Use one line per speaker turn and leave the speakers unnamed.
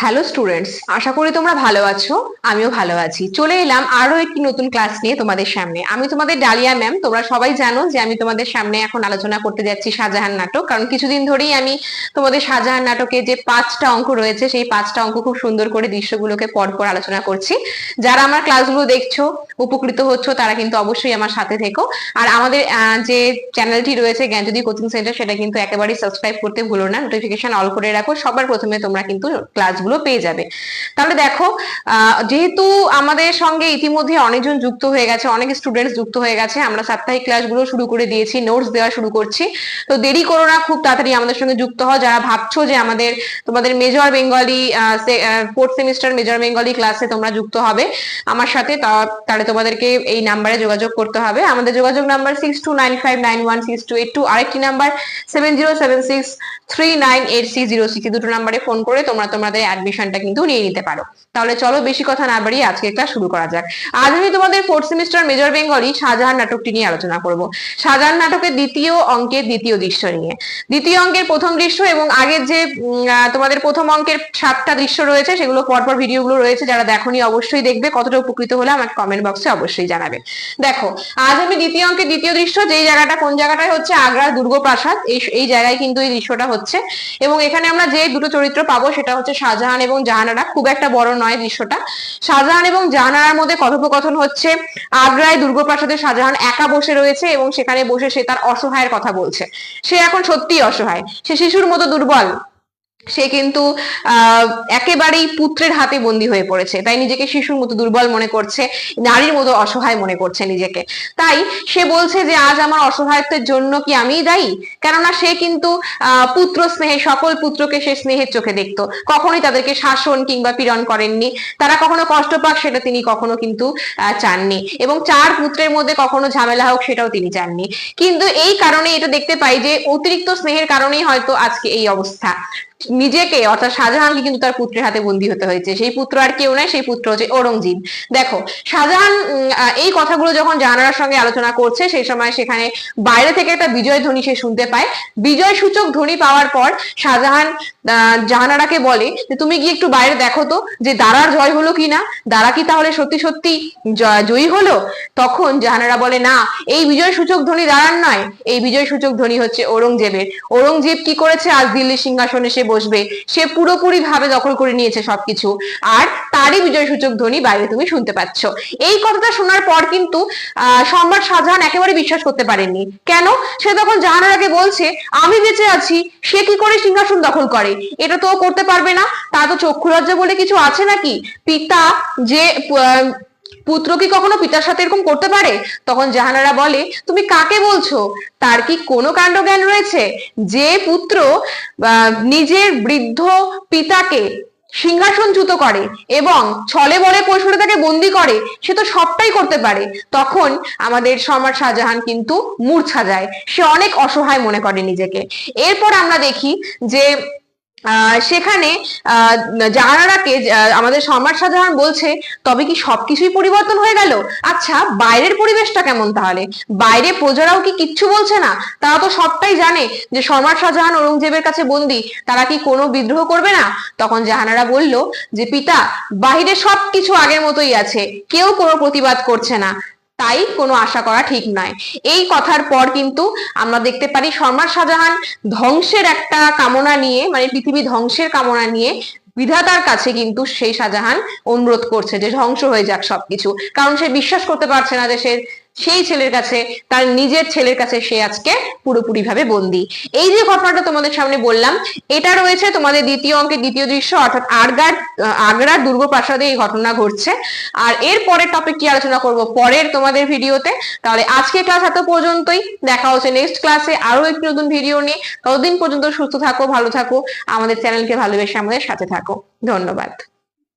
Hello students আশা করি তোমরা ভালো আছো, আমিও ভালো আছি। চলে এলাম আরও একটি নতুন ক্লাস নিয়ে তোমাদের সামনে। আমি তোমাদের ডালিয়া ম্যাম তোমরা সবাই জানো যে আমি তোমাদের সামনে এখন আলোচনা করতে যাচ্ছি শাহজাহান নাটক। কারণ কিছুদিন ধরেই আমি তোমাদের শাহজাহান নাটকে যে পাঁচটা অঙ্ক রয়েছে, সেই পাঁচটা অঙ্ক খুব সুন্দর করে দৃশ্যগুলোকে পরপর আলোচনা করছি। যারা আমার ক্লাসগুলো দেখছ উপকৃত হচ্ছ, তারা কিন্তু অবশ্যই আমার সাথে থেকো। আর আমাদের যে চ্যানেলটি রয়েছে জ্ঞানজ্যোতি কোচিং সেন্টার সেটা কিন্তু একেবারেই সাবস্ক্রাইব করতে ভুলো না। নোটিফিকেশন অল করে রাখো, সবার প্রথমে তোমরা কিন্তু ক্লাসগুলো পেয়ে যাবে। তাহলে দেখো যেহেতু আমাদের সঙ্গে ইতিমধ্যে অনেকজন যুক্ত হয়ে গেছে, অনেক স্টুডেন্টস যুক্ত হয়ে গেছে, আমরা সাপ্তাহিক ক্লাসগুলো শুরু করে দিয়েছি নোটস দেওয়া শুরু করছি। তো দেরি করো না, খুব তাড়াতাড়ি আমাদের সঙ্গে যুক্ত হও। যারা ভাবছ যে আমাদের, তোমাদের major Bengali fourth semester major Bengali ক্লাসে তোমরা যুক্ত হবে, আমার সাথে তাহলে তোমাদেরকে এই নাম্বারে যোগাযোগ করতে হবে। আমাদের যোগাযোগ number six two nine five nine one six two eight two আরেকটি number seven zero seven six three nine eight six zero six দুটো নাম্বারে ফোন করে তোমরা তোমাদের অ্যাডমিশনটা কিন্তু নিয়ে নিতে পারো। তাহলে চলো বেশি কথা না বাড়িয়ে আজকে ক্লাস শুরু করা যাক। আজ আমি তোমাদের fourth semester major Bengali Shahjahan নাটকটি নিয়ে আলোচনা করব। শাহজাহান নাটকের দ্বিতীয় অঙ্কের দ্বিতীয় দৃশ্য নিয়ে। দ্বিতীয় অঙ্কের প্রথম দৃশ্য এবং আগের যে তোমাদের প্রথম অঙ্কের সাতটা দৃশ্য রয়েছে, সেগুলো পরপর ভিডিওগুলো রয়েছে। যারা দেখোনি অবশ্যই দেখবে। কতটা উপকৃত হলে আমাকে কমেন্ট বক্সে অবশ্যই জানাবে দেখো, আজ আমি দ্বিতীয় অঙ্কের দ্বিতীয় দৃশ্য, যেই জায়গাটা, কোন জায়গাটায় হচ্ছে আগ্রার দুর্গ প্রাসাদ এই জায়গায় কিন্তু এই দৃশ্যটা হচ্ছে। এবং এখানে আমরা যে দুটো চরিত্র পাবো, সেটা হচ্ছে শাহজাহান এবং জাহানারা। খুব একটা বড় নয় দৃশ্যটা। শাহজাহান এবং জাহানারার মধ্যে কথোপকথন হচ্ছে, আগ্রায় দুর্গ প্রাসাদে শাহজাহান একা বসে রয়েছে এবং সেখানে বসে সে তার অসহায়ের কথা বলছে। সে এখন সত্যিই অসহায়। সে শিশুর মতো দুর্বল। সে কিন্তু একেবারেই পুত্রের হাতে বন্দি হয়ে পড়েছে। তাই নিজেকে শিশুর মতো দুর্বল মনে করছে, নারীর মতো অসহায় মনে করছে নিজেকে। তাই সে বলছে যে, আজ আমার অসহায়ত্বের জন্য কি আমিই দায়ী? কেননা সে কিন্তু পুত্র স্নেহে সকল পুত্রকে সে স্নেহের চোখে দেখতো। কখনোই তাদেরকে শাসন কিংবা পীড়ন করেননি। তারা কখনো কষ্ট পাক সেটা তিনি কখনো কিন্তু চাননি। এবং চার পুত্রের মধ্যে কখনো ঝামেলা হোক সেটাও তিনি চাননি। কিন্তু এই কারণে এটা দেখতে পাই যে, অতিরিক্ত স্নেহের কারণেই হয়তো আজকে এই অবস্থা। নিজেকে, অর্থাৎ শাহজাহানকে কিন্তু তার পুত্রের হাতে বন্দী হতে হয়েছে। সেই পুত্র আর কেউ নয় সেই পুত্র হচ্ছে ঔরঙ্গজীব। দেখো, শাহজাহান এই কথাগুলো যখন জাহানারার সঙ্গে আলোচনা করছে, সেই সময় সেখানে বাইরে থেকে একটা বিজয় ধ্বনি সে শুনতে পায়। বিজয় সূচক ধ্বনি পাওয়ার পর শাহজাহান জাহানারাকে বলে যে, তুমি গিয়ে একটু বাইরে দেখো তো, যে দারার জয় হলো কিনা দারা কি তাহলে সত্যি সত্যি জয়- হলো? তখন জাহানারা বলে, না, এই বিজয় সূচক ধ্বনি দাঁড়ান নয়, এই বিজয় সূচক ধ্বনি হচ্ছে ঔরঙ্গজেবের। ঔরঙ্গজেব কি করেছে? আজ দিল্লির সিংহাসনে সে বসবে সে পুরোপুরি ভাবে দখল করে নিয়েছে সবকিছু। আর তারই বিজয় সূচক ধ্বনি বাইরে তুমি শুনতে পাচ্ছ। এই কথাটা শোনার পর কিন্তু সম্রাট শাহজাহান একেবারে বিশ্বাস করতে পারেননি। কেন? সে তখন জাহানারাকে বলছে, আমি বেঁচে আছি, সে কি করে সিংহাসন দখল করে? এটা তো করতে পারবে না। তা তো চক্ষু লজ্জা বলে কিছু আছে নাকি? পিতা যে পুত্র কি কখনো পিতার সাথে এরকম করতে পারে? তখন জাহানারা বলে, তুমি কাকে বলছো? তার কি কোনো কাণ্ডজ্ঞান রয়েছে? যে পুত্র নিজের বৃদ্ধ পিতাকে সিংহাসনচ্যুত করে এবং ছলে বলে কৈশোরে তাকে বন্দি করে, সে তো সবটাই করতে পারে। তখন আমাদের সম্রাট শাহজাহান কিন্তু মূর্ছা যায়। সে অনেক অসহায় মনে করে নিজেকে। এরপর আমরা দেখি যে সেখানে আহ, আমাদের সম্রাট শাহজাহান বলছে তবে কি সবকিছুই পরিবর্তন হয়ে গেল? আচ্ছা বাইরের পরিবেশটা কেমন তাহলে? বাইরে প্রজারাও কি কিচ্ছু বলছে না? তারা তো সবটাই জানে যে সম্রাট শাহজাহান ঔরঙ্গজেবের কাছে বন্দি। তারা কি কোনো বিদ্রোহ করবে না? তখন জাহানারা বলল যে পিতা বাহিরে সবকিছু আগের মতোই আছে। কেউ কোনো প্রতিবাদ করছে না। তাই কোনো আশা করা ঠিক নয়। এই কথার পর কিন্তু আমরা দেখতে পারি সম্রাট শাহজাহান ধ্বংসের একটা কামনা নিয়ে মানে পৃথিবী ধ্বংসের কামনা নিয়ে বিধাতার কাছে কিন্তু সেই শাহজাহান অনুরোধ করছে যে ধ্বংস হয়ে যাক সবকিছু। কারণ সে বিশ্বাস করতে পারছে না যে সে সেই ছেলের কাছে, তার নিজের ছেলের কাছে সে আজকে পুরোপুরি ভাবে বন্দি। এই যে ঘটনাটা তোমাদের সামনে বললাম, এটা রয়েছে তোমাদের দ্বিতীয় অঙ্কের দ্বিতীয় দৃশ্য, অর্থাৎ আগ্রার আগ্রার দুর্গ প্রাসাদে এই ঘটনা ঘটছে। আর এর পরের টপিক কি আলোচনা করব? পরের তোমাদের ভিডিওতে। তাহলে আজকে ক্লাস এত পর্যন্তই। দেখা হচ্ছে নেক্সট ক্লাসে আরও একটি নতুন ভিডিও নিয়ে। ততদিন পর্যন্ত সুস্থ থাকো, ভালো থাকো। আমাদের চ্যানেলকে ভালোবেসে আমাদের সাথে থাকো। ধন্যবাদ।